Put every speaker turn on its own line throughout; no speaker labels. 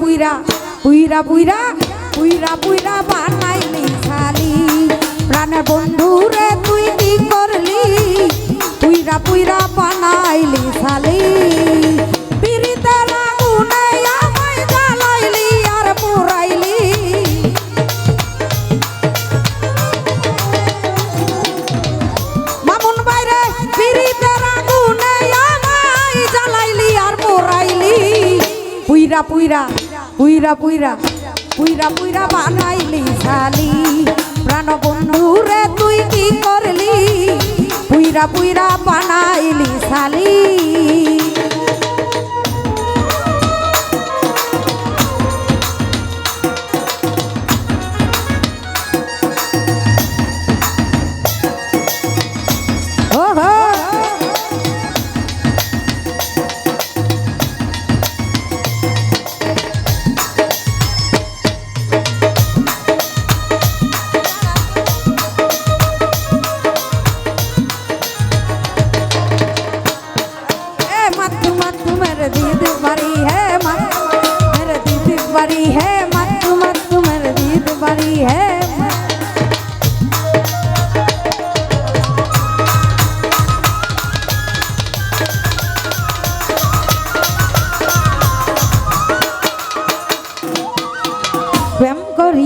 পুইরা পুইরা পুইরা পুইরা পুইরা বানাইলি খালি প্রাণের বন্ধু রে, তুই কি করলি? পুইরা পুইরা বানাইলি খালি পুইরা পুইরা পুইরা পুইরা পুইরা পুইরা বানাইলি শালি। প্রাণ বন্ধু রে, তুই কি করলি? পুইরা পুইরা বানাইলি শালি।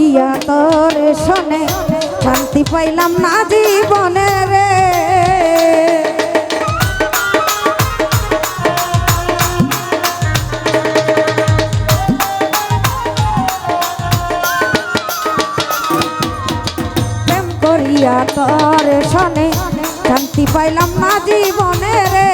করিয়া তোর শোনে, শান্তি পাইলাম না জীবনে রে। তোর শোনে, শান্তি পাইলাম না জীবনে রে।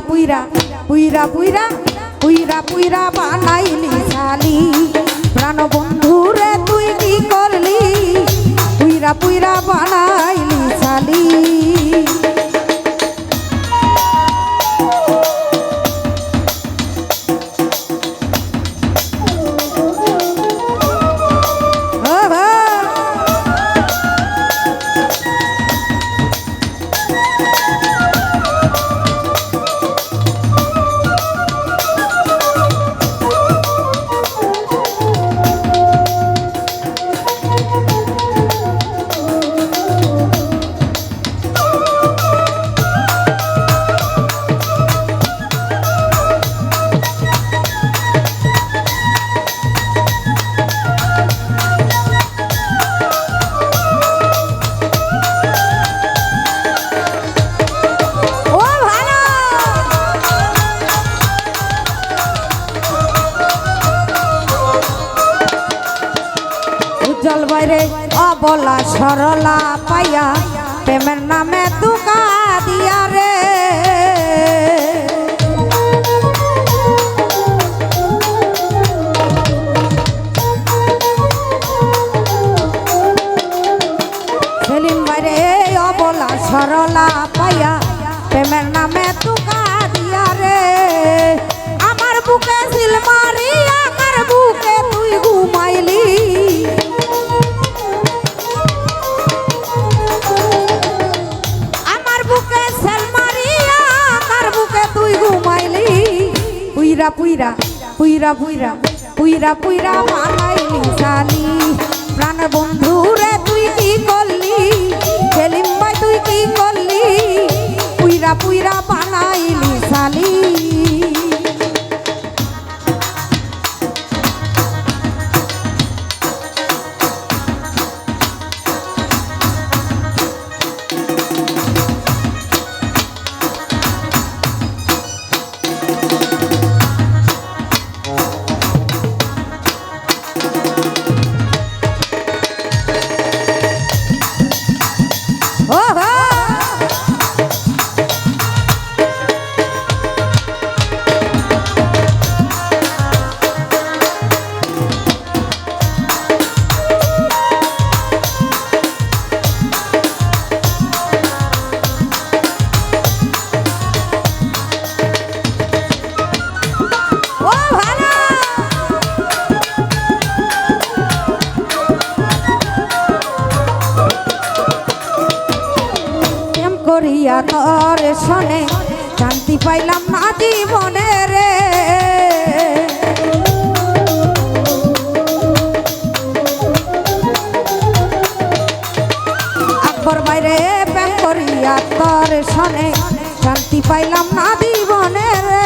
পুইরা পুইরা পুইরা পুইরা পুইরা পুইরা বানাইলি শালি। প্রাণ বন্ধু রে, তুই কি করলি? পুইরা পুইরা বানাইলি শালি। অবলা সরলা পাইয়া প্রেমের নামে তুকা পুইরা পুইরা পুইরা পুইরা পুইরা পুইরা বানাইলি শালি প্রাণ বন্ধু রে তুই কি করিয়া তর শোনে, শান্তি পাইলাম না জীবনে রে। আকবর বাইরে প্রেম করিয়া তর শোনে, শান্তি পাইলাম না জীবনে রে।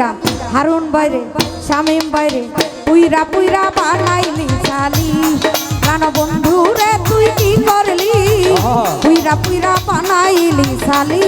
পুইরা হারুন বাইরে শামিম বাইরে পুইরা পুইরা বানাইলি চালি গান বন্ধু রে তুই কি করলি? পুইরা পুইরা বানাইলি শালি।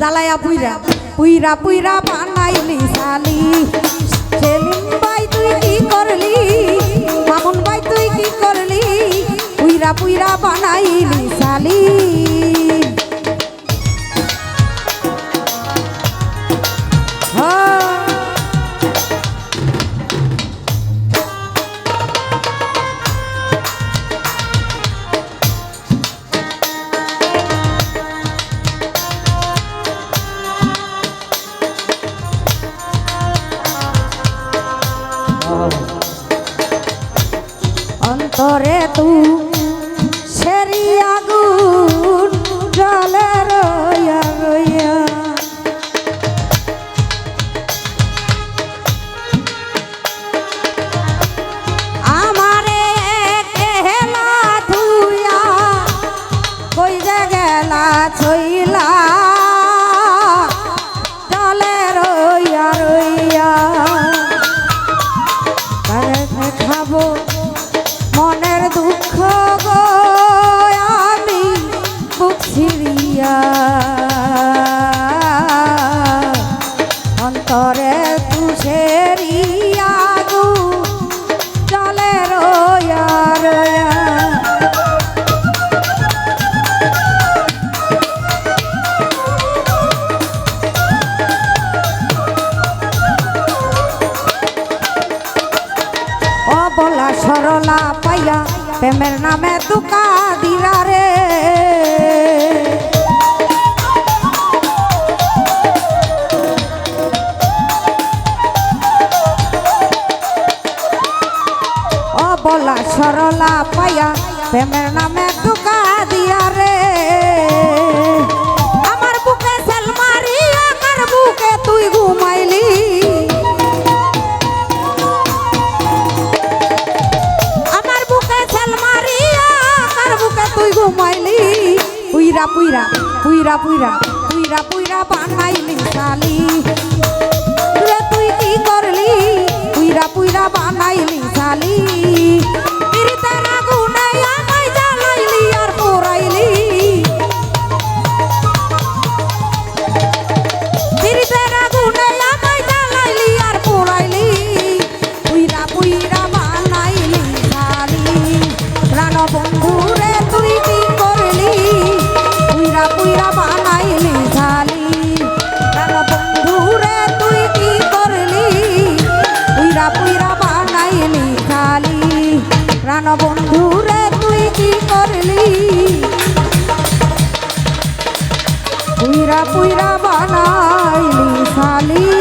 জ্বালায়া পুইরা পুইরা পুইরা বানাইলি শালি। সেলিম ভাই, তুই কি করলি? মামুন ভাই, তুই কি করলি? পুইরা পুইরা বানাইলি শালি। অবলা সরলা পাইয়া প্রেমের নামে দুকা দিয়া রে। আমার বুকে সেল মারিয়া কার বুকে তুই ঘুমাইলি? আমার বুকে ছাল মারিয়া কার বুকে তুই ঘুমাইলি? পুইরা পুইরা পুইরা পুইরা পুইরা পুইরা বানাইলি শালি। তুই কি করলি? পুইরা পুইরা বানাইলি শালি পিরিতের প্রাণ বন্ধু রে তুই কি করলি? পুইরা পুইরা বানাইলি শালি।